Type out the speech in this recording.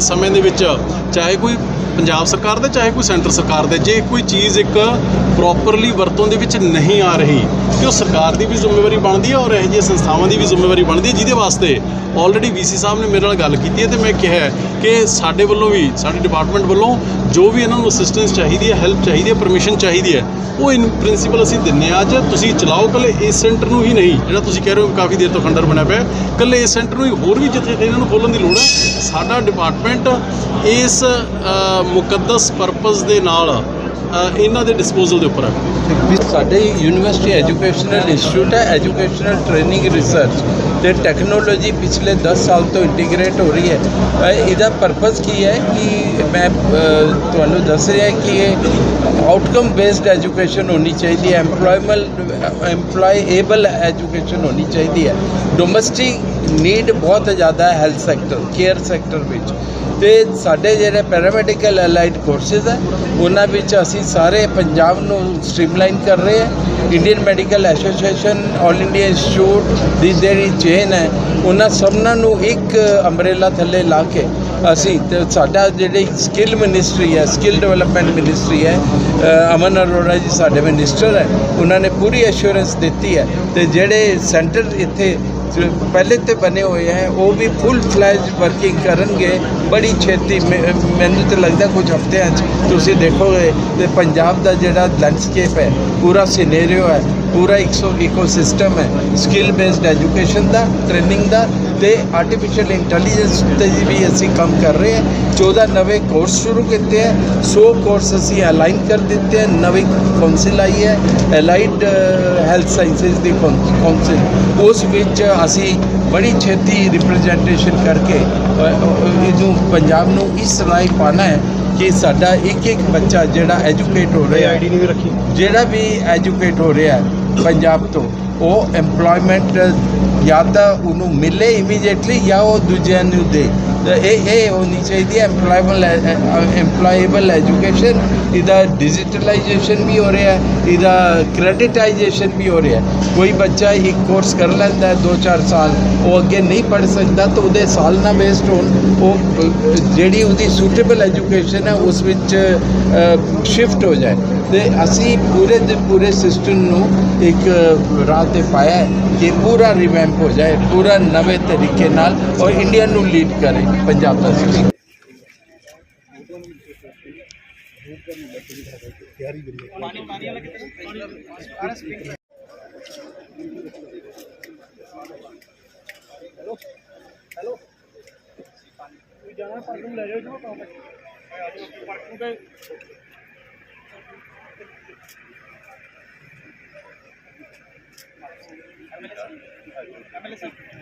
ਸਮੇਂ ਦੇ ਵਿੱਚ ਚਾਹੇ ਕੋਈ ਪੰਜਾਬ ਸਰਕਾਰ ਦੇ ਚਾਹੇ ਕੋਈ ਸੈਂਟਰ ਸਰਕਾਰ ਦੇ, ਜੇ ਕੋਈ ਚੀਜ਼ ਇੱਕ ਪ੍ਰੋਪਰਲੀ ਵਰਤੋਂ ਦੇ ਵਿੱਚ ਨਹੀਂ ਆ ਰਹੀ ਤੇ ਉਹ ਸਰਕਾਰ ਦੀ ਵੀ ਜ਼ਿੰਮੇਵਾਰੀ ਬਣਦੀ ਹੈ ਔਰ ਇਹ ਜਿਹੀਆਂ ਸੰਸਥਾਵਾਂ ਦੀ ਵੀ ਜ਼ਿੰਮੇਵਾਰੀ ਬਣਦੀ ਹੈ ਜਿਹਦੇ ਵਾਸਤੇ ਆਲਰੇਡੀ ਵੀਸੀ ਸਾਹਿਬ ਨੇ ਮੇਰੇ ਨਾਲ ਗੱਲ ਕੀਤੀ ਹੈ ਤੇ ਮੈਂ ਕਿਹਾ ਕਿ ਸਾਡੇ ਵੱਲੋਂ ਵੀ, ਸਾਡੇ ਡਿਪਾਰਟਮੈਂਟ ਵੱਲੋਂ ਜੋ ਵੀ ਇਹਨਾਂ ਨੂੰ ਅਸਿਸਟੈਂਸ ਚਾਹੀਦੀ ਹੈ ਹੈਲਪ ਚਾਹੀਦੀ ਹੈ ਪਰਮਿਸ਼ਨ ਚਾਹੀਦੀ ਹੈ, ਉਹ ਇਨ ਪ੍ਰਿੰਸੀਪਲ ਅਸੀਂ ਦਿੰਨੇ ਹਾਂ ਅੱਜ। ਤੁਸੀਂ ਚਲਾਓ ਕੱਲੇ ਇਸ ਸੈਂਟਰ ਨੂੰ ਹੀ ਨਹੀਂ, ਜਿਹੜਾ ਤੁਸੀਂ ਕਹਿ ਰਹੇ ਹੋ ਕਾਫੀ ਦੇਰ ਤੋਂ ਖੰਡਰ ਬਣਿਆ ਪਿਆ ਕੱਲੇ ਇਸ ਸੈਂਟਰ ਨੂੰ ਹੀ ਹੋਰ ਵੀ ਜਿੱਥੇ ਜਿੱਥੇ ਇਹਨਾਂ ਨੂੰ ਖੋਲ੍ਹਣ ਦੀ ਲੋੜ ਹੈ। ਸਾਡਾ ਡਿਪਾਰਟਮੈਂਟ ਇਸ ਮੁਕੱਦਸ ਪਰਪਸ ਦੇ ਨਾਲ ਇਹਨਾਂ ਦੇ ਡਿਸਪੋਜ਼ਲ ਦੇ ਉੱਪਰ ਹੈ ਸਾਡੇ ਯੂਨੀਵਰਸਿਟੀ ਐਜੂਕੇਸ਼ਨਲ ਇੰਸਟੀਚਿਊਟ ਹੈ ਐਜੂਕੇਸ਼ਨਲ ਟ੍ਰੇਨਿੰਗ ਰਿਸਰਚ ਤੇ ਟੈਕਨੋਲੋਜੀ ਪਿਛਲੇ 10 ਸਾਲ ਤੋਂ ਇੰਟੀਗ੍ਰੇਟ ਹੋ ਰਹੀ ਹੈ। ਇਹਦਾ ਪਰਪਸ ਕੀ ਹੈ ਕਿ ਮੈਂ ਤੁਹਾਨੂੰ ਦੱਸ ਰਿਹਾ ਕਿ ਇਹ ਆਊਟਕਮ ਬੇਸਡ ਐਜੂਕੇਸ਼ਨ ਹੋਣੀ ਚਾਹੀਦੀ ਹੈ ਐਮਪਲੋਇਮਲ ਐਮਪਲੋਏਬਲ ਐਜੂਕੇਸ਼ਨ ਹੋਣੀ ਚਾਹੀਦੀ ਹੈ। ਡੋਮੈਸਟਿਕ ਨੀਡ ਬਹੁਤ ਜ਼ਿਆਦਾ ਹੈ ਹੈਲਥ ਸੈਕਟਰ ਕੇਅਰ ਸੈਕਟਰ ਵਿੱਚ। ਤੇ ਸਾਡੇ ਜਿਹੜੇ ਪੈਰਾਮੈਡੀਕਲ ਅਲਾਈਡ ਕੋਰਸਿਸ ਹੈ, ਉਹਨਾਂ ਵਿੱਚ ਅਸੀਂ ਸਾਰੇ ਪੰਜਾਬ ਨੂੰ ਸਟ੍ਰੀਮਲਾਈਨ ਕਰ ਰਹੇ ਹਾਂ। Indian medical association all India institute ਦੀ ਜਿਹੜੀ ਚੇਨ ਹੈ, ਉਹਨਾਂ ਸਭਨਾਂ ਨੂੰ ਇੱਕ ਅੰਬਰੇਲਾ ਥੱਲੇ ਲਾ ਕੇ ਅਸੀਂ ਤੇ ਸਾਡਾ ਜਿਹੜੀ ਸਕਿੱਲ ਮਿਨਿਸਟਰੀ ਹੈ ਸਕਿੱਲ ਡਿਵੈਲਪਮੈਂਟ ਮਿਨਿਸਟਰੀ ਹੈ ਅਮਨ ਅਰੋੜਾ ਜੀ ਸਾਡੇ ਮਿਨਿਸਟਰ ਹੈ, ਉਹਨਾਂ ਨੇ ਪੂਰੀ ਐਸ਼ੋਰੈਂਸ ਦਿੱਤੀ ਹੈ ਤੇ ਜਿਹੜੇ ਸੈਂਟਰ ਇੱਥੇ ਪਹਿਲੇ ਤੇ ਬਣੇ ਹੋਏ ਹੈ, ਉਹ ਵੀ ਫੁੱਲ ਫਲੈਜ ਵਰਕਿੰਗ ਕਰਨਗੇ। ਬੜੀ ਛੇਤੀ ਮੈ- ਮੈਨੂੰ ਤਾਂ ਲੱਗਦਾ ਕੁਝ ਹਫ਼ਤਿਆਂ 'ਚ ਤੁਸੀਂ ਦੇਖੋਗੇ ਤੇ ਪੰਜਾਬ ਦਾ ਜਿਹੜਾ ਲੈਂਡਸਕੇਪ ਹੈ, ਪੂਰਾ ਸਿਨੈਰੀਓ ਹੈ, ਪੂਰਾ ਇਕਸੋ ਇਕੋਸਿਸਟਮ ਹੈ ਸਕਿੱਲ ਬੇਸਡ ਐਜੂਕੇਸ਼ਨ ਦਾ ਟ੍ਰੇਨਿੰਗ ਦਾ ਤੇ ਆਰਟੀਫੀਸ਼ੀਅਲ ਇੰਟੈਲੀਜੈਂਸ ਤੇ ਵੀ ਅਸੀਂ ਕੰਮ ਕਰ ਰਹੇ ਹਾਂ। 14 ਨਵੇਂ ਕੋਰਸ ਸ਼ੁਰੂ ਕੀਤੇ ਹੈ। 100 ਕੋਰਸ ਅਸੀਂ ਅਲਾਈਨ ਕਰ ਦਿੱਤੇ ਹੈ। ਨਵੀਂ ਕਾਉਂਸਲ ਆਈ ਹੈ। ਅਲਾਈਡ ਹੈਲਥ ਸਾਇੰਸਿਸ ਦੀ ਕਾਉਂਸਲ ਉਸ ਵਿੱਚ ਅਸੀਂ ਬੜੀ ਛੇਤੀ ਰਿਪਰੈਜ਼ੈਂਟੇਸ਼ਨ ਕਰਕੇ ਇਹਨੂੰ ਪੰਜਾਬ ਨੂੰ ਇਸ ਰਾਈ ਪਾਣਾ ਹੈ ਕਿ ਸਾਡਾ ਇੱਕ ਇੱਕ ਬੱਚਾ ਜਿਹੜਾ ਐਜੂਕੇਟ ਹੋ ਰਿਹਾ ਹੈ। ਨਹੀਂ ਰੱਖੀ। ਜਿਹੜਾ ਵੀ ਐਜੂਕੇਟ ਹੋ ਰਿਹਾ ਹੈ ਪੰਜਾਬ ਤੋਂ। ਉਹ EMPLOYMENT, ਜਾਂ ਤਾਂ ਉਹਨੂੰ ਮਿਲੇ ਇਮੀਡੀਏਟਲੀ ਜਾਂ ਉਹ ਦੂਜਿਆਂ ਨੂੰ ਦੇ। ਇਹ ਇਹ ਹੋਣੀ ਚਾਹੀਦੀ ਹੈ EMPLOYABLE EMPLOYABLE ਐਜੂਕੇਸ਼ਨ ਇਹਦਾ ਡਿਜੀਟਲਾਈਜੇਸ਼ਨ ਵੀ ਹੋ ਰਿਹਾ ਹੈ, ਇਹਦਾ ਕ੍ਰੈਡਿਟਾਈਜੇਸ਼ਨ ਵੀ ਹੋ ਰਿਹਾ ਹੈ। ਕੋਈ ਬੱਚਾ ਇੱਕ ਕੋਰਸ ਕਰ ਲੈਂਦਾ ਹੈ 2-4 ਸਾਲ, ਉਹ ਅੱਗੇ ਨਹੀਂ ਪੜ੍ਹ ਸਕਦਾ ਤਾਂ ਉਹਦੇ ਸਾਲ ਨਾ ਵੇਸਟ ਹੋਣ। ਉਹ, ਜਿਹੜੀ ਉਹਦੀ ਸੂਟੇਬਲ ਐਜੂਕੇਸ਼ਨ ਹੈ, ਉਸ ਵਿੱਚ ਸ਼ਿਫਟ ਹੋ ਜਾਏ। ਤੇ ਅਸੀਂ ਪੂਰੇ ਦੇ ਪੂਰੇ ਸਿਸਟਮ ਨੂੰ ਇੱਕ, ਰਾਤ ਤੇ ਪਾਇਆ ਹੈ ਕਿ ਪੂਰਾ ਰਿਵੈਂਪ ਹੋ ਜਾਏ, ਪੂਰਾ ਨਵੇਂ ਤਰੀਕੇ ਨਾਲ ਔਰ ਇੰਡੀਆ ਨੂੰ ਲੀਡ ਕਰੇ ਪੰਜਾਬ ਦਾ ਸਿਟੀ ਹੈਲੋ ਹੈਲੋ ਜਾਣਾ ਪਾਰਕਿੰਗ ਲੈ ਜਾਓ ਜੀ ਪਾਰਕਿੰਗ ਤੇ এমএলএ স্যার।